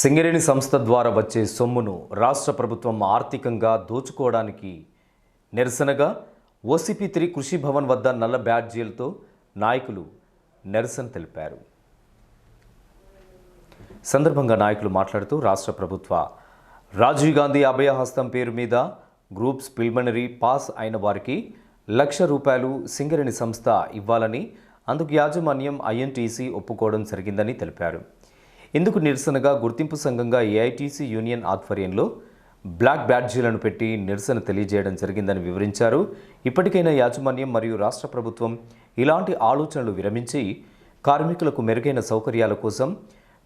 సింగరేణి సంస్థ ద్వారా వచ్చే సొమ్మును రాష్ట్ర ప్రభుత్వం ఆర్థికంగా దోచుకోవడానికి నిరసనగా ఓసీపీ త్రీ కృషి భవన్ వద్ద నల్ల బ్యాడ్జీలతో నాయకులు నిరసన తెలిపారు. సందర్భంగా నాయకులు మాట్లాడుతూ రాష్ట్ర ప్రభుత్వ రాజీవ్ గాంధీ అభయహస్తం పేరు మీద గ్రూప్స్ పిల్మనరీ పాస్ అయిన వారికి లక్ష రూపాయలు సింగరేణి సంస్థ ఇవ్వాలని అందుకు యాజమాన్యం ఐఎన్టీసీ ఒప్పుకోవడం జరిగిందని తెలిపారు. ఇందుకు నిరసనగా గుర్తింపు సంఘంగా ఏఐటీసీ యూనియన్ ఆధ్వర్యంలో బ్లాక్ బ్యాడ్జీలను పెట్టి నిరసన తెలియజేయడం జరిగిందని వివరించారు. ఇప్పటికైనా యాజమాన్యం మరియు రాష్ట్ర ప్రభుత్వం ఇలాంటి ఆలోచనలు విరమించి కార్మికులకు మెరుగైన సౌకర్యాల కోసం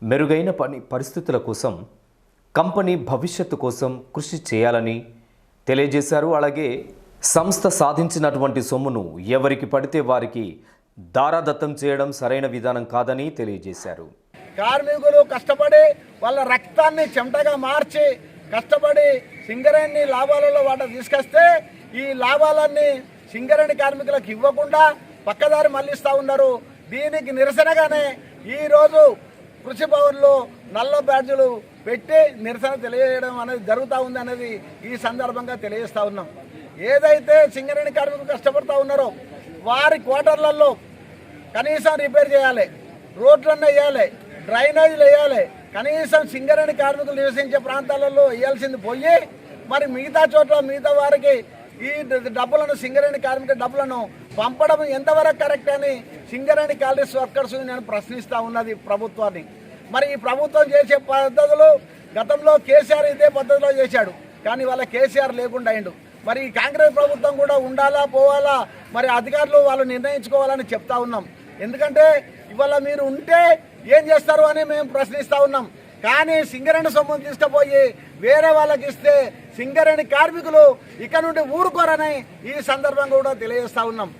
మెరుగైన పని పరిస్థితుల కోసం కంపెనీ భవిష్యత్తు కోసం కృషి చేయాలని తెలియజేశారు. అలాగే సంస్థ సాధించినటువంటి సొమ్మును ఎవరికి పడితే వారికి దారాదత్తం చేయడం సరైన విధానం కాదని తెలియజేశారు. కార్మికులు కష్టపడి వాళ్ళ రక్తాన్ని చెమటగా మార్చి కష్టపడి సింగరేణి లాభాలలో వాట తీసుకొస్తే ఈ లాభాలన్నీ సింగరేణి కార్మికులకు ఇవ్వకుండా పక్కదారి మళ్ళిస్తూ ఉన్నారు. దీనికి నిరసనగానే ఈరోజు కృషి భవన్లో నల్ల బ్యాడ్జులు పెట్టి నిరసన తెలియజేయడం అనేది జరుగుతూ ఉంది అనేది ఈ సందర్భంగా తెలియజేస్తూ ఉన్నాం. ఏదైతే సింగరేణి కార్మికులు కష్టపడుతూ ఉన్నారో వారి క్వార్టర్లలో కనీసం రిపేర్ చేయాలి రోడ్లన్నీ వేయాలి డ్రైనేజీలు వేయాలి. కనీసం సింగరేణి కార్మికులు నివసించే ప్రాంతాలలో వేయాల్సింది పోయి మరి మిగతా చోట్ల మిగతా వారికి ఈ డబ్బులను సింగరేణి కార్మిక డబ్బులను పంపడం ఎంతవరకు కరెక్ట్ అని సింగరేణి కాలరీస్ వర్కర్స్ నేను ప్రశ్నిస్తూ ఉన్నది ప్రభుత్వాన్ని. మరి ఈ ప్రభుత్వం చేసే పద్ధతులు గతంలో కేసీఆర్ ఇదే పద్ధతిలో చేశాడు కానీ వాళ్ళ కేసీఆర్ లేకుండా అయిండు. మరి ఈ కాంగ్రెస్ ప్రభుత్వం కూడా ఉండాలా పోవాలా మరి అధికారులు వాళ్ళు నిర్ణయించుకోవాలని చెప్తా ఉన్నాం. ఎందుకంటే ఇవాళ మీరు ఉంటే ఏం చేస్తారు అని మేము ప్రశ్నిస్తా ఉన్నాం. కానీ సింగరేణి సొమ్మును తీసుకుపోయి వేరే వాళ్ళకి ఇస్తే సింగరేణి కార్మికులు ఇక నుండి ఊరుకోరని ఈ సందర్భంగా కూడా తెలియజేస్తా ఉన్నాం.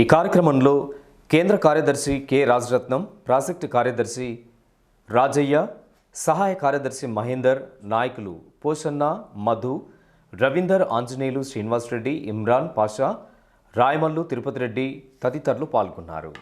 ఈ కార్యక్రమంలో కేంద్ర కార్యదర్శి కె రాజరత్నం ప్రాజెక్టు కార్యదర్శి రాజయ్య సహాయ కార్యదర్శి మహేందర్ నాయకులు పోషన్న మధు రవీందర్ ఆంజనేయులు శ్రీనివాస్ రెడ్డి ఇమ్రాన్ పాషా రాయమల్లు తిరుపతి రెడ్డి తదితరులు పాల్గొన్నారు.